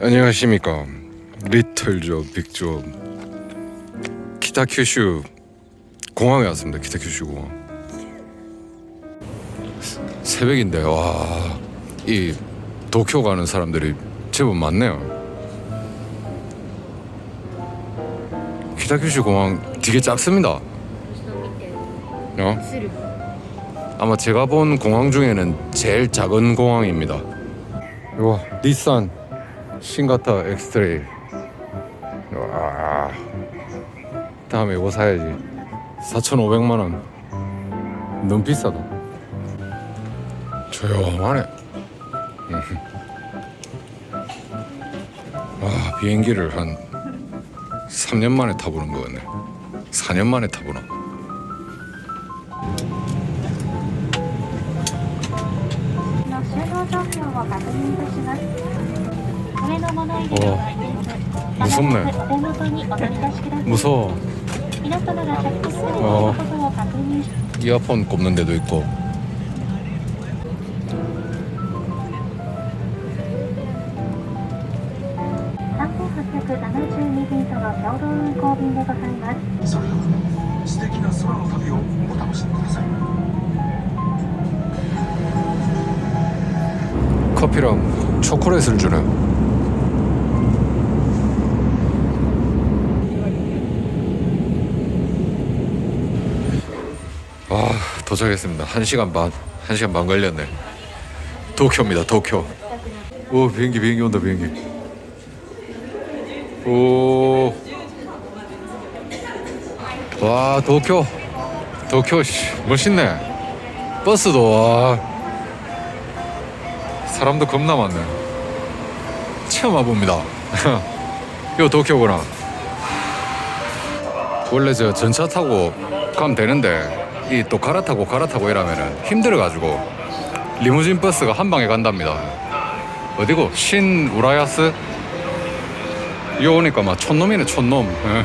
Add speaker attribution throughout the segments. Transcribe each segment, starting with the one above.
Speaker 1: 안녕하십니까. 리틀조 빅조 키타큐슈 공항에 왔습니다. 키타큐슈 공항. 새- 새벽인데 와 이 도쿄 가는 사람들이 제법 많네요. 키타큐슈 공항 되게 작습니다. 어? 아마 제가 본 공항 중에는 제일 작은 공항입니다. 와 닛산 신가타 엑스트레이. 와 다음에 이거 사야지. 4,500만 원. 너무 비싸다. 조용하네. 음. 와 비행기를 한 3년 만에 타보는 거였네. 4년 만에 타보나.
Speaker 2: 어
Speaker 1: 무섭네. 무서워.
Speaker 2: 어
Speaker 1: 이어폰 꼽는 데도 있고. 커피랑 초콜릿을 주네 아 도착했습니다. 1 시간 반, 1 시간 반 걸렸네. 도쿄입니다. 도쿄. 오 비행기 비행기 온다 비행기. 오. 와 도쿄. 도쿄 씨 멋있네. 버스도 와. 사람도 겁나 많네. 처음 와봅니다. 이거 도쿄구나. 원래 저 전차 타고 가면 되는데 이 또 갈아타고 갈아타고 이러면은 힘들어가지고 리무진 버스가 한 방에 간답니다. 어디고 신 우라야스? 요 오니까 막 촌놈이네 촌놈. 예.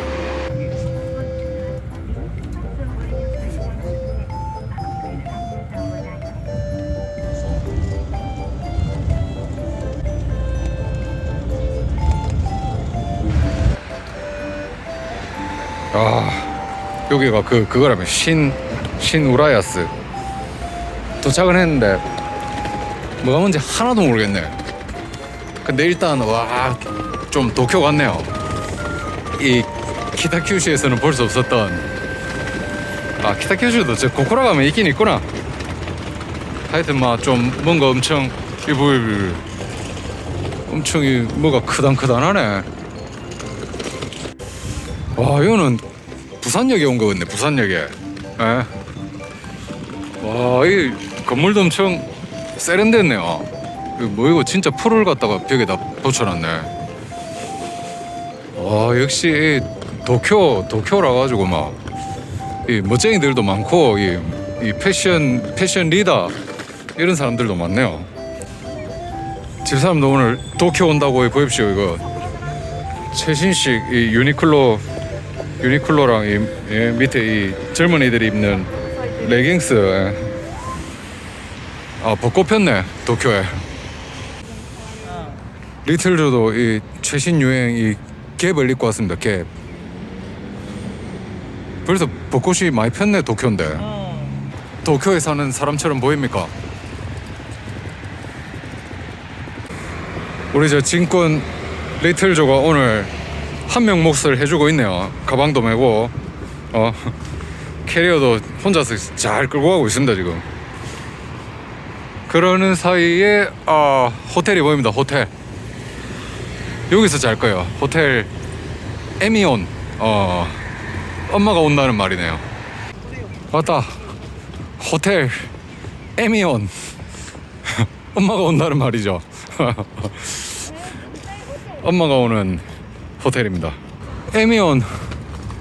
Speaker 1: 아 여기가 그 그거라면 신 신우라야스 도착은 했는데 뭐가 뭔지 하나도 모르겠네. 근데 일단 와 좀 도쿄 같네요. 이 키타큐슈에서는 볼 수 없었던 아 키타큐슈도 저 고쿠라 가면 있긴 있구나. 하여튼 막 좀 뭔가 엄청 이불 엄청 이 뭐가 크단크단하네. 와 이거는 부산역에 온 거 같네 부산역에 에? 와 이 건물도 엄청 세련됐네요. 이거 뭐 이거 진짜 풀을 갖다가 벽에다 붙여놨네. 와 역시 이 도쿄 도쿄라 가지고 막 이 멋쟁이들도 많고 이, 이 패션 패션 리더 이런 사람들도 많네요. 집사람도 오늘 도쿄 온다고 보십시오 이거. 최신식 이 유니클로 유니클로랑 이 예, 밑에 이 젊은이들이 입는 레깅스 예. 아 벚꽃 폈네 도쿄에 리틀 조도 이 최신 유행 이 갭을 입고 왔습니다 갭 그래서 벚꽃이 많이 폈네 도쿄인데 도쿄에 사는 사람처럼 보입니까? 우리 저 진권 리틀조가 오늘 한 명 몫을 해주고 있네요. 가방도 메고 어 캐리어도 혼자서 잘 끌고 가고 있습니다 지금. 그러는 사이에 아 호텔이 보입니다. 호텔 여기서 잘 거예요. 호텔 에미온 어 엄마가 온다는 말이네요. 맞다. 호텔 에미온 엄마가 온다는 말이죠. 엄마가 오는 호텔입니다. 에미온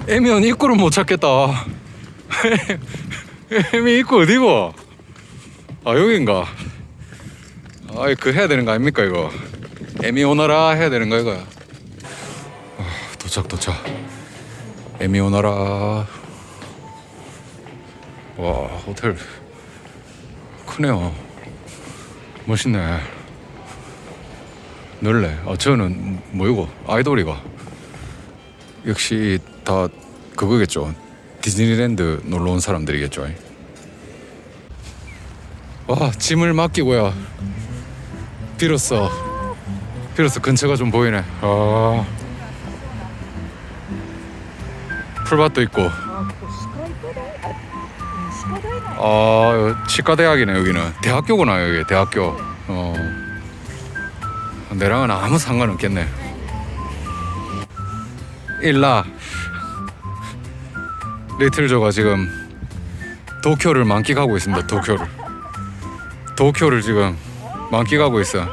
Speaker 1: 에미온 입구를 못 찾겠다. 에미 입구 어디고? 아 여긴가? 아그 해야 되는 거 아닙니까 이거? 에미 오너라 해야 되는 거 이거야. 아, 도착 도착. 에미 오너라. 와 호텔 크네요. 멋있네. 놀래. 어, 저는 뭐이고 아이돌이가 역시 다 그거겠죠. 디즈니랜드 놀러 온 사람들이겠죠. 와 짐을 맡기고야 비로소 비로소 근처가 좀 보이네. 아 풀밭도 있고. 아 치과대학이네 여기는 대학교구나 여기 대학교. 어 내랑은 아무 상관없겠네. 일라 리틀조가 지금 도쿄를 만끽하고 있습니다. 도쿄를 도쿄를 지금 만끽하고 있어.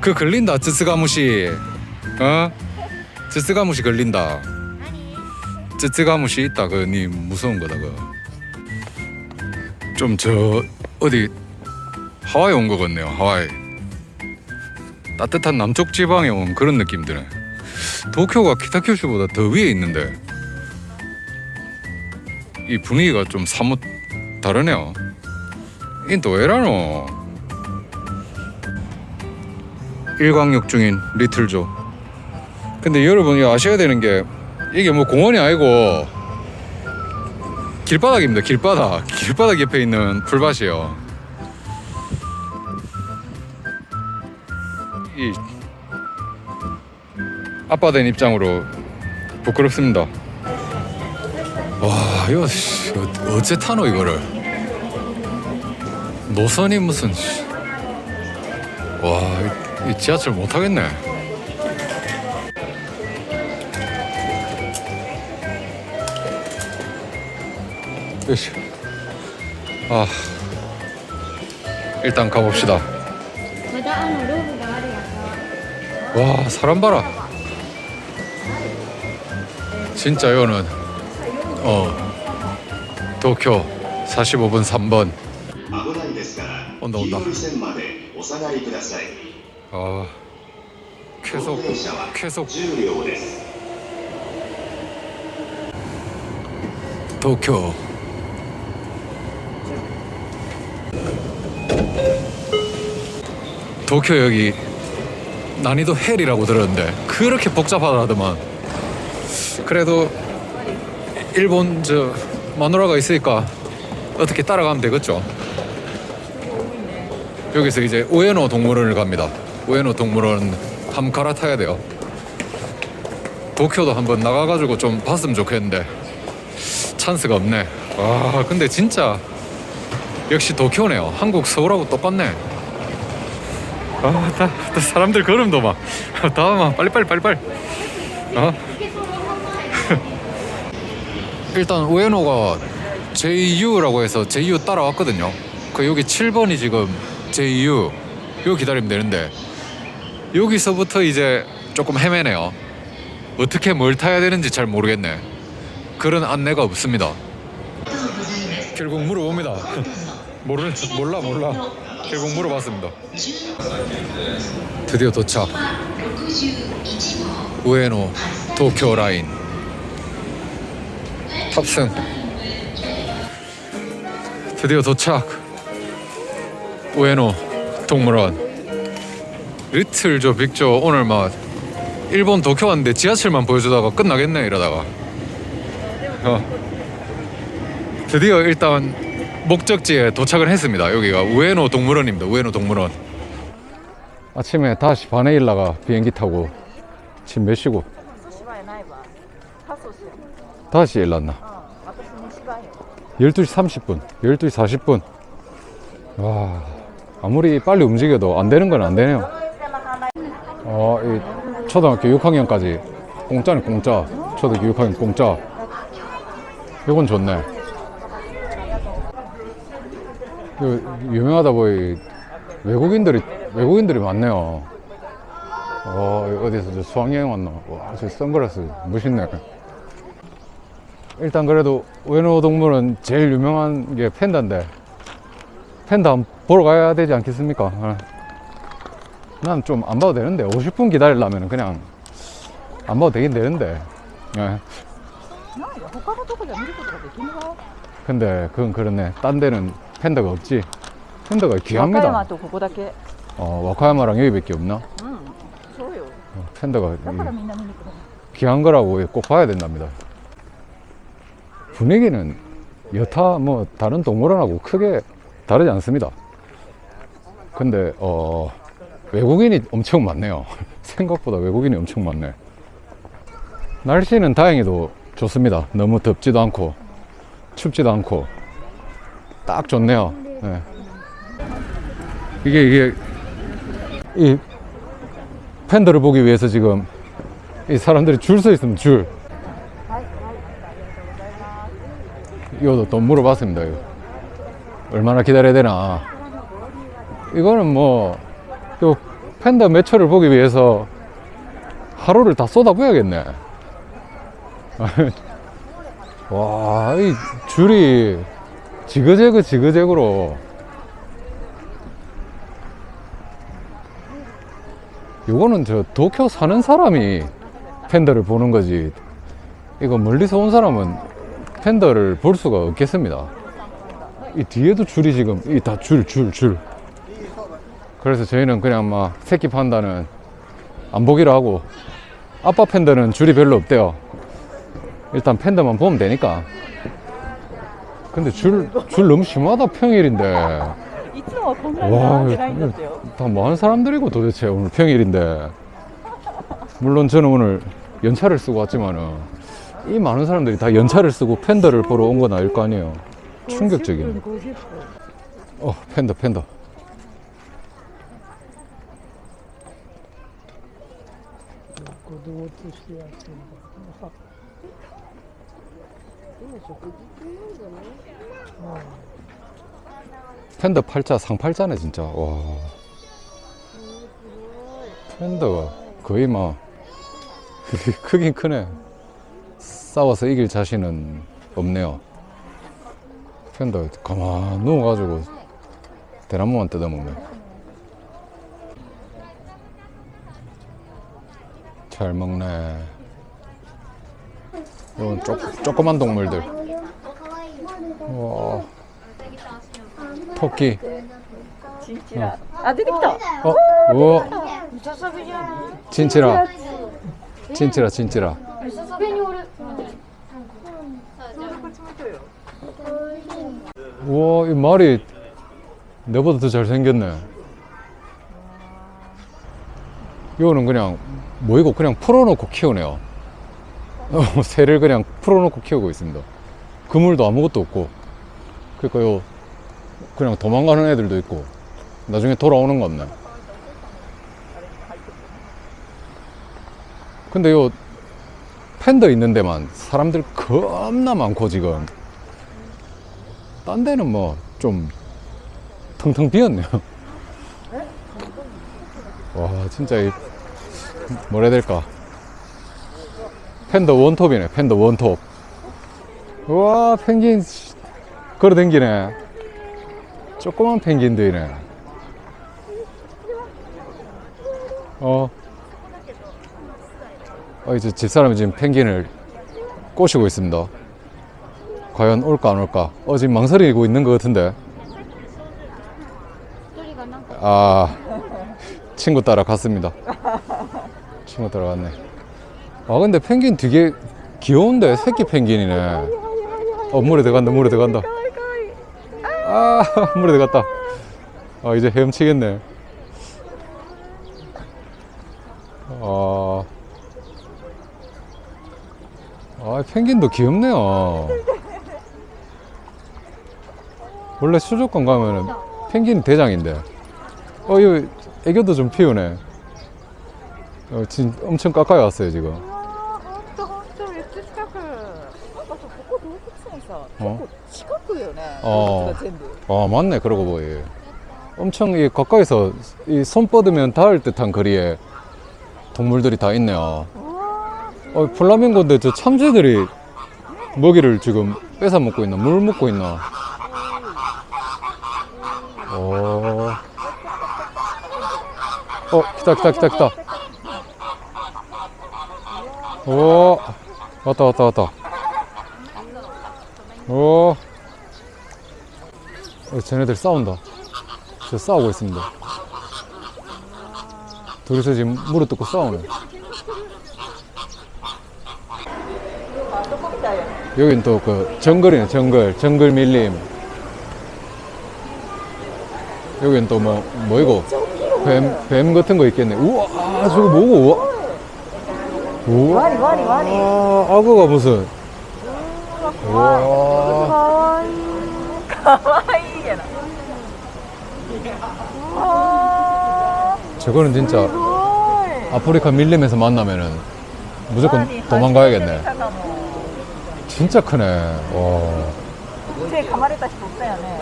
Speaker 1: 그 걸린다 쯔쯔가무시 어? 쯔쯔가무시 걸린다. 쯔쯔가무시 있다 그니 무서운 거다 그. 좀 저 어디 하와이 온 거 같네요 하와이. 따뜻한 남쪽 지방에 온 그런 느낌 드네. 도쿄가 키타큐슈보다 더 위에 있는데 이 분위기가 좀 사뭇 다르네요. 인또 왜라노? 일광욕 중인 리틀조. 근데 여러분이 아셔야 되는 게 이게 뭐 공원이 아니고 길바닥입니다. 길바닥. 길바닥 옆에 있는 풀밭이에요. 이 아빠 된 입장으로 부끄럽습니다. 와 이거 씨, 어째 타노 이거를? 노선이 무슨 와 이, 이 지하철 못 타겠네. 으쌰 아 일단 가봅시다. 와 사람 봐라. 진짜 이거는. 어 도쿄 45분 3번
Speaker 3: 危ないですから
Speaker 1: 온다 온다
Speaker 3: 黄色い線までお下がりください
Speaker 1: 아 계속
Speaker 3: 電車は
Speaker 1: 계속
Speaker 3: 10両です
Speaker 1: 도쿄 도쿄 여기 난이도 헬이라고 들었는데 그렇게 복잡하다더만 그래도 일본 저 마누라가 있으니까 어떻게 따라가면 되겠죠 여기서 이제 우에노 동물원을 갑니다 우에노 동물원 한번 갈아타야 돼요 도쿄도 한번 나가가지고 좀 봤으면 좋겠는데 찬스가 없네. 와, 근데 진짜 역시 도쿄네요. 한국 서울하고 똑같네. 아, 다, 다 사람들 걸음도 막 다음아 빨리 빨리 빨리 빨리. 어? 일단 우에노가 JU라고 해서 JU 따라왔거든요. 그 여기 7번이 지금 JU 여기 기다리면 되는데 여기서부터 이제 조금 헤매네요. 어떻게 뭘 타야 되는지 잘 모르겠네. 그런 안내가 없습니다. 결국 물어봅니다. 모르 몰라 몰라. 결국 물어봤습니다. 드디어 도착. 우에노 도쿄 라인 탑승. 드디어 도착. 우에노 동물원. 리틀조 빅조 오늘 막 일본 도쿄 왔는데 지하철만 보여주다가 끝나겠네 이러다가. 어. 드디어 일단 목적지에 도착을 했습니다. 여기가 우에노 동물원입니다. 우에노 동물원. 아침에 다시 반에 일라가 비행기 타고 지금 몇 시고? 다시 일났나? 12시 30분, 12시 40분. 와, 아무리 빨리 움직여도 안 되는 건 안 되네요. 어, 이 초등학교 6학년까지 공짜는 공짜. 초등학교 6학년 공짜. 이건 좋네. 유명하다 보이 외국인들이 외국인들이 많네요. 와, 어디서 저 수학여행 왔나? 와, 저 선글라스 멋있네. 일단 그래도 외노동물은 제일 유명한 게 팬다인데 팬다 한번 보러 가야 되지 않겠습니까? 예. 난좀 안 봐도 되는데 50분 기다리려면 그냥 안 봐도 되긴 되는데. 예. 근데 그건 그렇네. 딴 데는 팬더가 없지. 팬더가 귀합니다. 어, 와카야마랑 여기밖에 없나? 어, 팬다가 귀한 거라고 꼭 봐야 된답니다. 분위기는 여타 뭐 다른 동물원하고 크게 다르지 않습니다. 근데 어 외국인이 엄청 많네요. 생각보다 외국인이 엄청 많네. 날씨는 다행히도 좋습니다. 너무 덥지도 않고 춥지도 않고 딱 좋네요. 네. 이게 이게 이 팬더를 보기 위해서 지금 이 사람들이 줄 서 있으면 줄. 이것도 또 물어봤습니다. 이거. 얼마나 기다려야 되나. 이거는 뭐, 요 팬더 매초를 보기 위해서 하루를 다 쏟아부어야겠네. 와, 이 줄이 지그재그 지그재그로. 요거는 저 도쿄 사는 사람이 팬더를 보는 거지. 이거 멀리서 온 사람은 팬더를 볼 수가 없겠습니다. 이 뒤에도 줄이 지금 이 다 줄 줄, 줄. 그래서 저희는 그냥 막 새끼 판다는 안 보기로 하고 아빠 팬더는 줄이 별로 없대요. 일단 팬더만 보면 되니까. 근데 줄, 줄 너무 심하다, 평일인데.
Speaker 4: 와,
Speaker 1: 다 뭐 하는 사람들이고 도대체 오늘 평일인데. 물론 저는 오늘 연차를 쓰고 왔지만은 이 많은 사람들이 다 연차를 쓰고 팬더를 보러 온 건 아닐 거 아니에요. 충격적이네. 50分어 팬더 팬더. 팬더 팔자 상팔자네 진짜. 와. 팬더가 거의 막 크긴 크네 싸워서 이길 자신은 없네요. 편도 가만 누워가지고 대나무만 뜯어먹네. 잘 먹네. 이건 조, 조그만 동물들. 와. 토끼.
Speaker 4: 진치라. 아, 되겠다.
Speaker 1: 어, 오. 진치라. 진치라, 진치라. 우와 이 말이 내보다 더 잘생겼네. 이거는 그냥 뭐이고 그냥 풀어놓고 키우네요. 어, 새를 그냥 풀어놓고 키우고 있습니다. 그물도 아무것도 없고. 그러니까 요 그냥 도망가는 애들도 있고. 나중에 돌아오는 거 없네. 근데 요 팬더 있는 데만 사람들 겁나 많고 지금 딴 데는 뭐 좀 텅텅 비었네요. 와 진짜 이 뭐라 해야 될까? 팬더 원톱이네 팬더 원톱. 우와 펭귄 걸어댕기네. 조그만 펭귄들이네. 어. 어, 이제 집사람이 지금 펭귄을 꼬시고 있습니다. 과연 올까 안 올까? 어, 지금 망설이고 있는 것 같은데. 아, 친구 따라 갔습니다. 친구 따라 갔네. 아, 근데 펭귄 되게 귀여운데? 새끼 펭귄이네. 어, 물에 들어간다, 물에 들어간다. 아, 물에 들어갔다. 아, 이제 헤엄치겠네. 아. 아, 펭귄도 귀엽네요. 원래 수족관 가면은 펭귄 대장인데. 어 이거 애교도 좀 피우네. 어, 진, 엄청 가까이 왔어요 지금. 어?
Speaker 4: 어,
Speaker 1: 아, 맞네 그러고 보이 엄청 이 가까이서 이 손 뻗으면 닿을 듯한 거리에 동물들이 다 있네요. 어, 플라밍고인데 저 참새들이 먹이를 지금 뺏어 먹고 있나 물 먹고 있나. 어. 어, 기다, 기다, 기다, 기다. 오, 왔다, 왔다, 왔다. 오. 어, 쟤네들 싸운다. 저 싸우고 있습니다. 둘이서 지금 무릎 뜯고 싸우네. 여긴 또 그 정글이네, 정글. 정글 밀림. 여긴 또 뭐, 뭐이고? 뱀, 뱀 같은 거 있겠네. 우와, 아, 저거 뭐고? 우와.
Speaker 4: 와리 와리 와리
Speaker 1: 아, 악어가 무슨. 우와.
Speaker 4: 가와이 이게 나 우와
Speaker 1: 저거는 진짜
Speaker 4: 헐
Speaker 1: 아프리카 밀림에서 만나면은 무조건 도망가야겠네. 진짜 크네. 와.
Speaker 4: 못다요네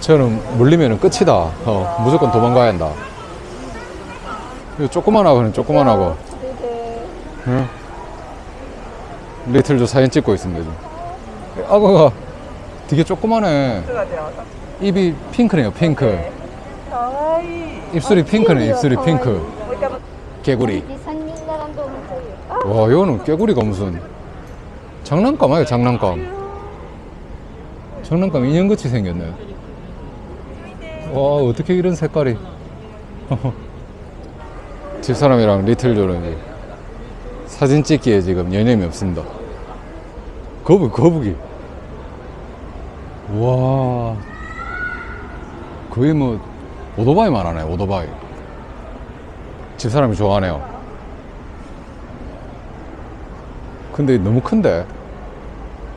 Speaker 1: 저는 물리면은 끝이다. 어, 무조건 도망가야 한다. 이거 조그만하고는 조그만하고. 응? 리틀도 사진 찍고 있습니다, 지금. 악어가 되게 조그만해. 입이 핑크네요, 핑크. 입술이 핑크네, 입술이 핑크. 개구리. 와, 이거는 개구리가 무슨 장난감 아니야, 장난감. 장난감 인형같이 생겼네. 와, 어떻게 이런 색깔이. 집사람이랑 리틀조는 이제 사진 찍기에 지금 여념이 없습니다. 거북, 거북이. 와, 거의 뭐, 오토바이만 하네, 오토바이. 집사람이 좋아하네요. 근데 너무 큰데?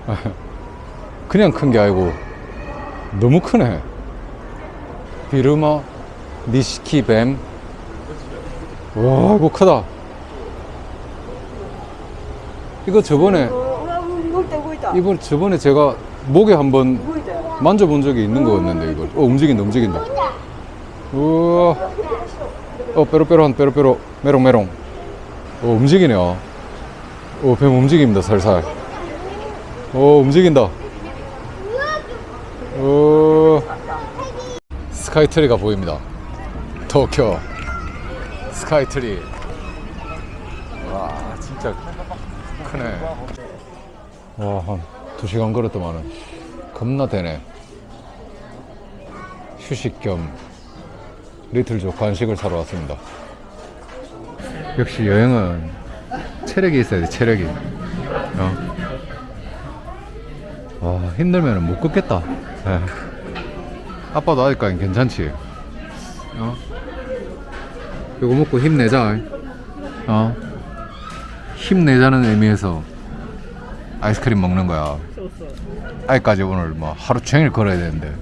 Speaker 1: 그냥 큰 게 아니고 너무 크네. 비르마 니시키 뱀. 와, 이거 크다. 이거 저번에
Speaker 4: 떼고 있다
Speaker 1: 이번 저번에 제가 목에 한번
Speaker 4: 있다
Speaker 1: 만져본 적이 있는 거였는데 이걸. 어 움직인다 움직인다. 우와. 어 빼로빼로한 빼로빼로 메롱메롱. 어 움직이네요. 어뱀 움직입니다 살살. 어 움직인다. 어 스카이트리가 보입니다. 도쿄 스카이트리. 와 진짜 크네. 와한 두 시간 걸었더만은 겁나 되네. 휴식 겸 리틀족 간식을 사러 왔습니다. 역시 여행은 체력이 있어야 돼, 체력이. 어? 와, 힘들면 못 걷겠다. 예. 아빠도 아직까지 괜찮지? 어? 이거 먹고 힘내자. 어? 힘내자는 의미에서 아이스크림 먹는 거야. 아직까지 오늘 뭐 하루 종일 걸어야 되는데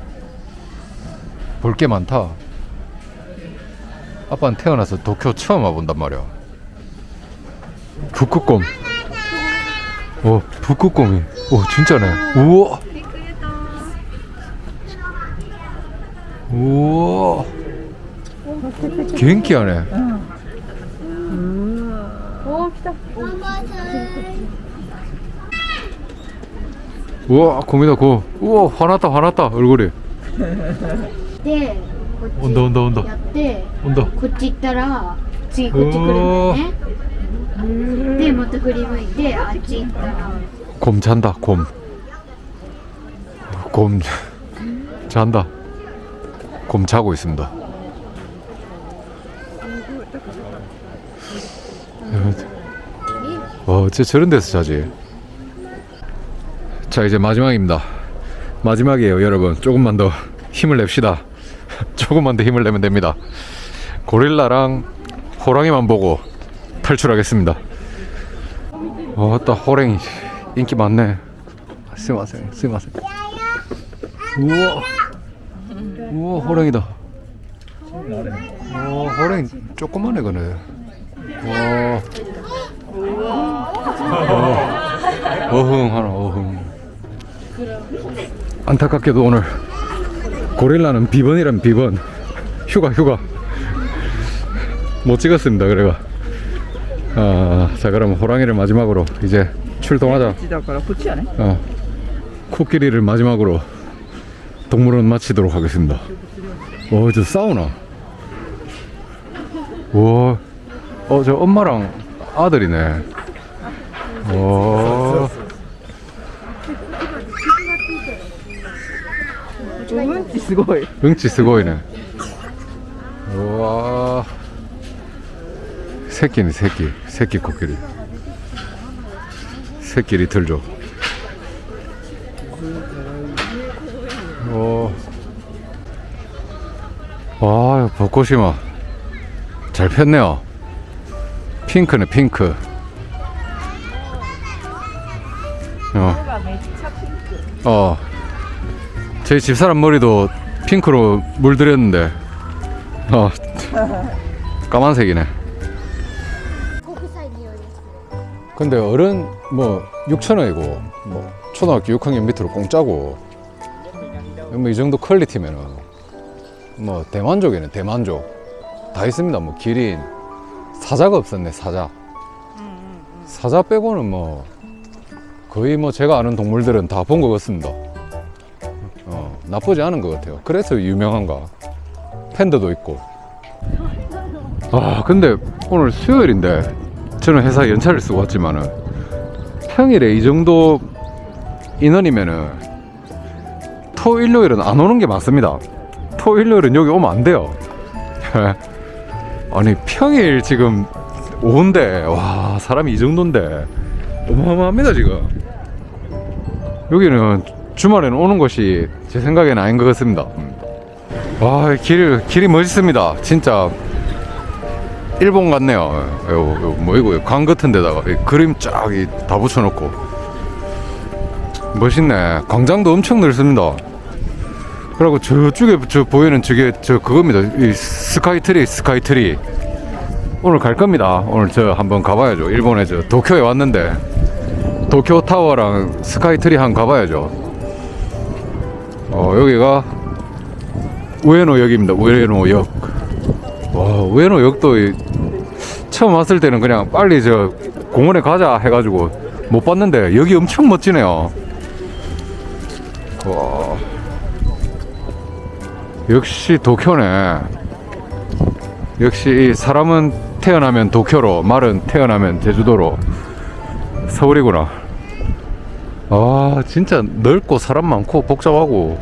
Speaker 1: 볼 게 많다. 아빠는 태어나서 도쿄 처음 와본단 말이야. 북극곰. 어, 북극곰이. 오, 진짜네. 우와. 우와. gen기하네. 우와, 곰이다, 곰. 우와, 화났다, 화났다, 얼굴이.
Speaker 5: でこっち
Speaker 1: 온다, 온다, 온다.
Speaker 5: やって
Speaker 1: 온다.
Speaker 5: こっち行ったら次こっち来るんだよねでまた振り向いてあっち行ったら
Speaker 1: 곰 잔다 곰. 곰 잔다. 곰 자고 있습니다. 와, 어째 저런 데서 자지? 자, 이제 마지막입니다. 마지막이에요, 여러분. 조금만 더 힘을 냅시다. 조금만 더 힘을 내면 됩니다. 고릴라랑 호랑이만 보고 탈출하겠습니다. 왔다, 호랑이. 인기 많네. 스마생, 스마생. 우와. 우와, 호랑이다. 우와, 호랑이 조그만해, 그네. 와. 어, 어흥 하나, 어흥. 안타깝게도 오늘 고릴라는 비번이란 비번. 휴가, 휴가. 못 찍었습니다, 그래가. 아, 자, 그럼 호랑이를 마지막으로 이제 출동하자.
Speaker 4: だからこっちやね
Speaker 1: 어, 코끼리를 마지막으로 동물원 마치도록 하겠습니다. 어, 저 사우나. 와, 어, 저 엄마랑 아들이네. 와.
Speaker 4: 응치 스고이.
Speaker 1: 응치 스고이네. 와. 새끼네, 새끼. 새끼 코끼리. 새끼 리틀족. 벚꽃이 막잘 폈네요. 핑크네 핑크. 어. 어. 저희 집사람 머리도 핑크로 물들였는데. 어. 까만색이네. 근데 어른 뭐 6천 원이고 뭐 초등학교 6학년 밑으로 공짜고 뭐 이 정도 퀄리티면은 뭐 대만족이네 대만족. 다 있습니다. 뭐 기린. 사자가 없었네 사자. 사자 빼고는 뭐 거의 뭐 제가 아는 동물들은 다 본 것 같습니다. 어, 나쁘지 않은 것 같아요. 그래서 유명한가 팬더도 있고. 아 근데 오늘 수요일인데 저는 회사 연차를 쓰고 왔지만은 평일에 이 정도 인원이면은 토 일요일은 안 오는 게 맞습니다 토 일요일은 여기 오면 안 돼요. 아니 평일 지금 오후인데 와 사람이 이 정도인데. 어마어마합니다 지금. 여기는 주말에는 오는 것이 제 생각에는 아닌 것 같습니다. 음. 와 길, 길이 멋있습니다. 진짜. 일본 같네요. 요, 요, 뭐 이거 강 같은 데다가 이 그림 쫙 다 붙여놓고. 멋있네. 광장도 엄청 넓습니다 그리고 저쪽에 저 보이는 저게 저 그겁니다. 이 스카이트리 스카이트리. 오늘 갈 겁니다. 오늘 저 한번 가봐야죠. 일본에 저 도쿄에 왔는데 도쿄 타워랑 스카이트리 한번 가봐야죠. 어 여기가 우에노역입니다. 우에노역. 와 우에노역도 이- 처음 왔을 때는 그냥 빨리 저 공원에 가자 해가지고 못 봤는데 여기 엄청 멋지네요. 와 역시 도쿄네. 역시 이 사람은 태어나면 도쿄로 말은 태어나면 제주도로. 서울이구나. 아 진짜 넓고 사람 많고 복잡하고